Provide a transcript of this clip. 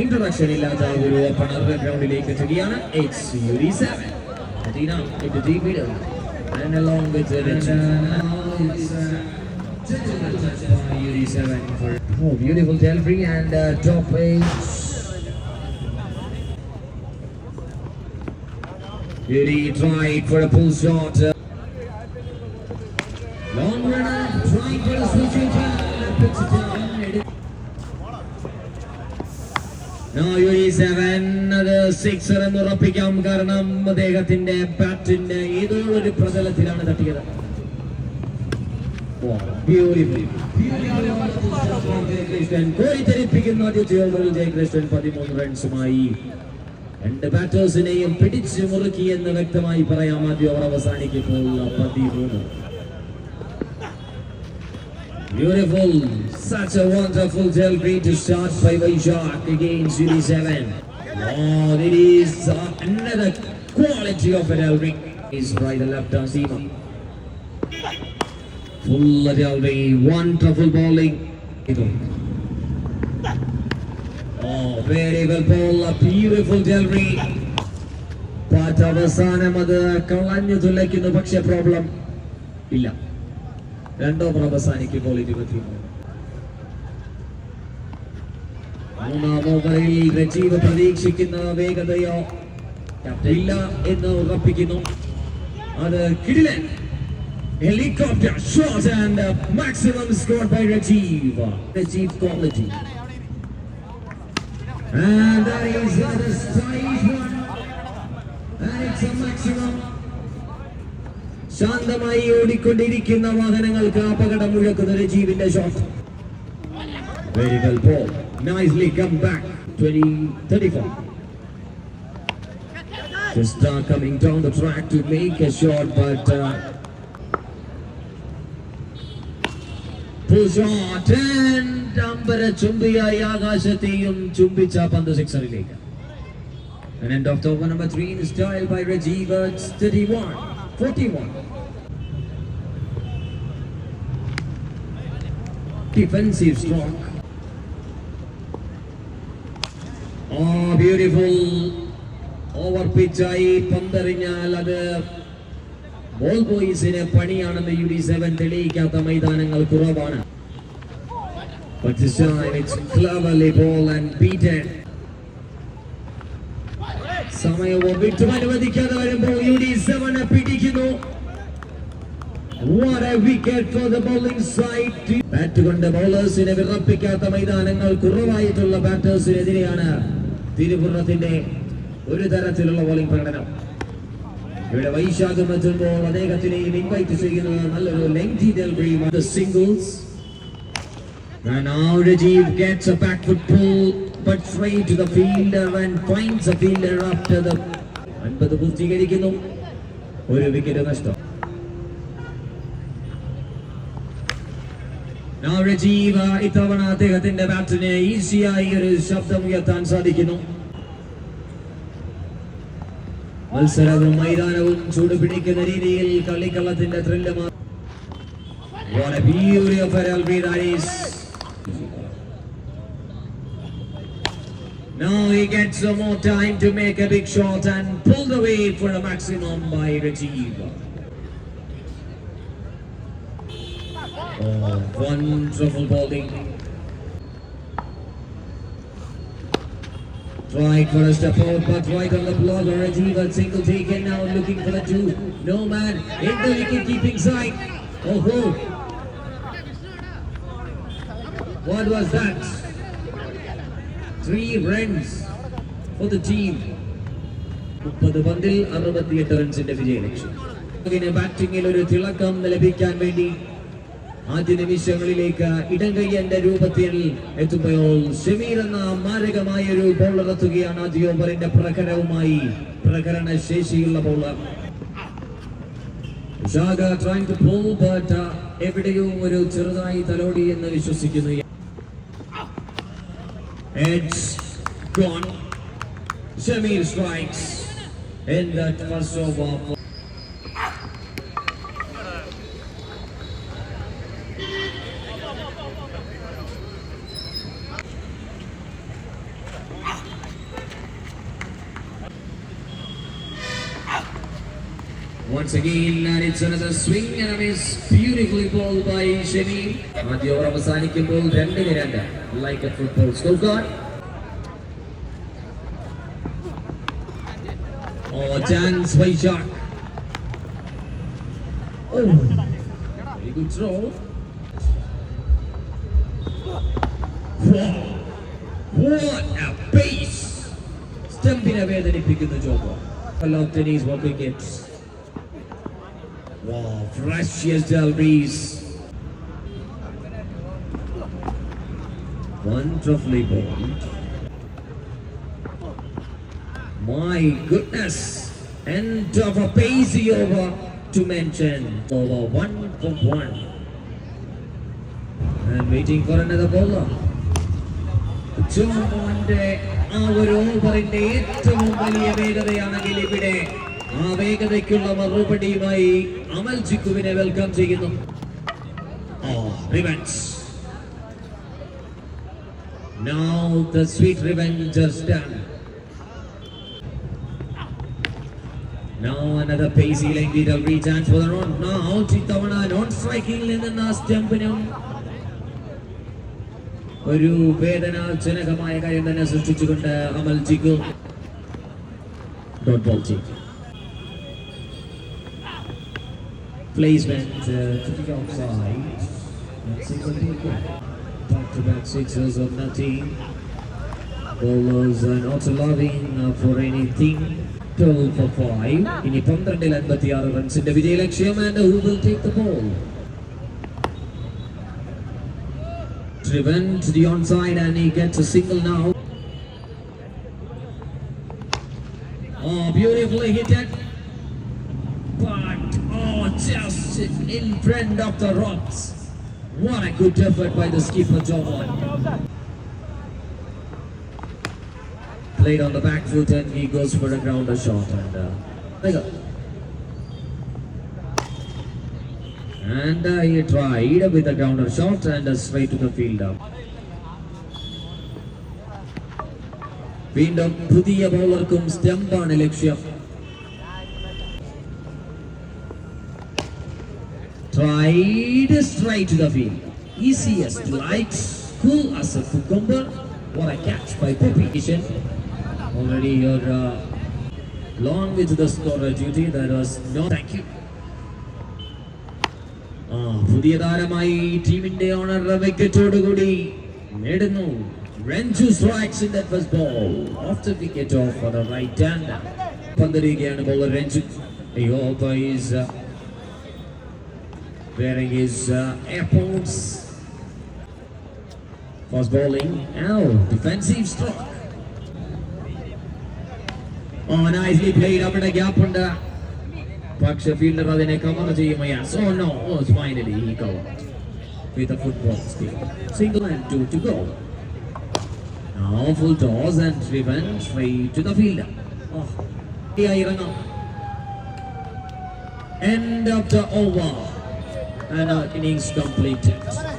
Introduction ഇല്ലാത്ത ഒരു opener ഗ്രൗണ്ടിലേക്ക് എത്തുകയാണ് eight U seven Athena into deep middle and along with the gentleman touch by UD7 for oh, beautiful delivery and uh, top eight. UD tried for a pull shot. uh, അത് sixer എന്ന് ഉറപ്പിക്കാം. കാരണം അദ്ദേഹത്തിന്റെ ബാറ്റിന്റെ ഏതോ ഒരു പ്രതലത്തിലാണ് തട്ടിയത്. കോരിത്തരിപ്പിക്കുന്ന ജയകൃഷ്ണൻ പതിമൂന്ന് റൺസുമായി രണ്ട് പിടിച്ചു മുറുക്കി എന്ന് വ്യക്തമായി പറയാം. ആദ്യം അവർ അവസാനിക്കുമ്പോൾ പതിമൂന്ന്. Beautiful, such a wonderful delivery to start by Vaishak against UD7. Oh, it is uh, another quality of a delivery. Is by the left arm seamer. Full delivery, wonderful bowling. Oh, very well ball, a beautiful delivery. പാറ്റ് അവസാനം അത് കളഞ്ഞു തുലയ്ക്കുന്നു പക്ഷെ problem ഇല്ല രണ്ടോ അവസാനിക്കുമ്പോൾ ഇരുപത്തിമൂന്ന് മൂന്നാം ഓവറിൽ രജീവ് പ്രതീക്ഷിക്കുന്ന വേഗതയോ ഇല്ല എന്ന് ഉറപ്പിക്കുന്നു അത് കിടിലൻ helicopter shot and maximum score by Rajeev Rajeev that is size one. And it's a maximum. ശാന്തമായി ഓടിക്കൊണ്ടിരിക്കുന്ന വാഹനങ്ങൾക്ക് അപകടം മുഴക്കുന്ന രജീവിന്റെ shot very well ball nicely come back 20 34 Just uh, coming down the track to make a shot, but uh, pull shot and അമ്പര ചുംബിയായി ആകാശത്തെയും ചുംബിച്ച പന്ത് സിക്സറിലേക്ക് And end of the over number three in style by Rajiv. It's 31, 41. Defensive stroke. Oh, beautiful. Over പിച്ചായി പന്തെറിഞ്ഞാൽ അത് ball ബോയ്സിന് പണിയാണെന്ന് U D seven തെളിയിക്കാത്ത മൈതാനങ്ങൾ കുറവാണ് But this time it's cleverly ball and beaten. സമയവും വിട്ടും അനുവദിക്കാതെ വരുമ്പോൾ യു ഡി സെവനെ പിടിക്കുന്നു What a wicket for the bowling side. Bat കൊണ്ട് ബൗളേഴ്സിനെ വിറപ്പിക്കാത്ത മൈതാനങ്ങൾ കുറവായിട്ടുള്ള ബാറ്റേഴ്സിനെതിരെയാണ് തിരുപുറത്തിന്റെ ഒരു തരത്തിലുള്ള ബോളിംഗ് പ്രകടനം ഇവിടെ വൈശാഖം എത്തുമ്പോൾ അദ്ദേഹത്തിനെയും ഇൻവൈറ്റ് ചെയ്യുന്നത് നല്ലൊരു lengthy delivery the And now Rajiv gets a back foot pull, but straight to the fielder and finds a fielder after the അൻപത് പൂർത്തീകരിക്കുന്നു. ഒരു വിക്കറ്റ് നഷ്ടം. Now Rajiv uh, ഇത്തവണ അദ്ദേഹത്തിന്റെ ബാറ്റിന് ഈസിയായി ഒരു ശബ്ദം ഉയർത്താൻ സാധിക്കുന്നു മത്സരവും മൈതാനവും ചൂടുപിടിക്കുന്ന രീതിയിൽ കളിക്കളത്തിന്റെ thrill What a beauty of a delivery that is. Now he gets some more time to make a big shot and pull the way for a maximum by Rajiv. Oh, wonderful bowling. Tried for a step out, but right on the block, Rajiv a single taken now looking for the two. No man in the wicket keeping side. Oh, ho. What was that? Three runs for the team. മുപ്പത് പന്തിൽ അറുപത്തിയെട്ട് റൺസിന്റെ വിജയലക്ഷ്യം ഇതിന് ബാറ്റിംഗിൽ ഒരു തിളക്കം ലഭിക്കാൻ വേണ്ടി ആദ്യ നിമിഷങ്ങളിലേക്ക് ഇടങ്കയ്യന്റെ രൂപത്തിൽ എത്തുമ്പോൾ ഷമീർ എന്ന മാരകമായ ഒരു ബോളർ എത്തുകയാണ് ആദ്യ ഓവറിന്റെ പ്രകടവുമായി പ്രകടന ശേഷിയുള്ള ബോളർ uh, എവിടെയോ ഒരു ചെറുതായി തലോടി എന്ന് വിശ്വസിക്കുന്നു gone. Shamir strikes in. Once again, and it's another swing and a miss. Beautifully bowled by Shemi. ആദ്യ ഓവർ അവസാനിക്കുമ്പോൾ രണ്ടിന് രണ്ട് like A football score card Oh, chance by Shark. Oh, very good throw. Wow, what a pace! സ്റ്റംപിനെ വേദനിപ്പിക്കുന്ന job Love tennis working it. Wow, precious Delbreeze. Wonderfully bowled. My goodness. End of a pacey over to mention. Over one for one. And waiting for another bowler. ജോമോന്റെ ആ ഒരു ഓവറിന്റെ ഏറ്റവും വലിയ വേഗതയാണെങ്കിൽ ഇവിടെ ആ വേഗതയ്ക്കുള്ള മറുപടിയുമായി അമൽ ജിക്കുവിനെ വെൽക്കം ചെയ്യുന്നു. Now the sweet revenge is done. Now another pacey lengthy delivery chance for the run. Now non സ്ട്രൈക്കിംഗിൽ നിന്ന് സ്റ്റംപിനും ഒരു വേദനാജനകമായ കാര്യം തന്നെ സൃഷ്ടിച്ചുകൊണ്ട് അമൽ ജിക്കു. ഡോട്ട് ബോൾ ചെയ്യും Placement uh, to the outside. That's it for the Back to back sixes of nothing. Bowlers are not allowing uh, for anything. 12 for 5. ഇനി പന്ത്രണ്ടിൽ അൻപത്തിയാറ് റൺസിന്റെ വിജയലക്ഷ്യം and who will take the ball? Driven to the onside and he gets a single now. Oh, beautifully hit it. But, oh, just in front of the rocks. What a good effort by the skipper, Jovon. Played on the back foot and he goes for a grounder shot. And uh, there you go. And uh, he tried with a grounder shot and uh, straight to the fielder. വീണ്ടും പുതിയ ബൗളർക്കും സ്റ്റംപാണ് ലക്ഷ്യം Tried straight to the field. Easy as light, cool as a cucumber. What a catch by Poppy. Already here, uh, long with the scorer duty. That was no thank you. ആ പുതിയ താരമായി ടീമിന്റെ owner വിക്കറ്റോടുകൂടി നേടുന്നു Ranju strikes in that first ball off the wicket off for the right hand പന്തെറിയുകയാണ് bowler Ranju over is wearing his uh, airports fast bowling now defensive stroke oh nicely played അവിടെ gap ഉണ്ട് പക്ഷെ fielder അതിനെ cover ചെയ്യുകയാണ് so no oh finally he cover with a football skill single and to to go Now full toss and driven straight to the fielder. Oh, here ഇറങ്ങാം End of the over and our innings completed.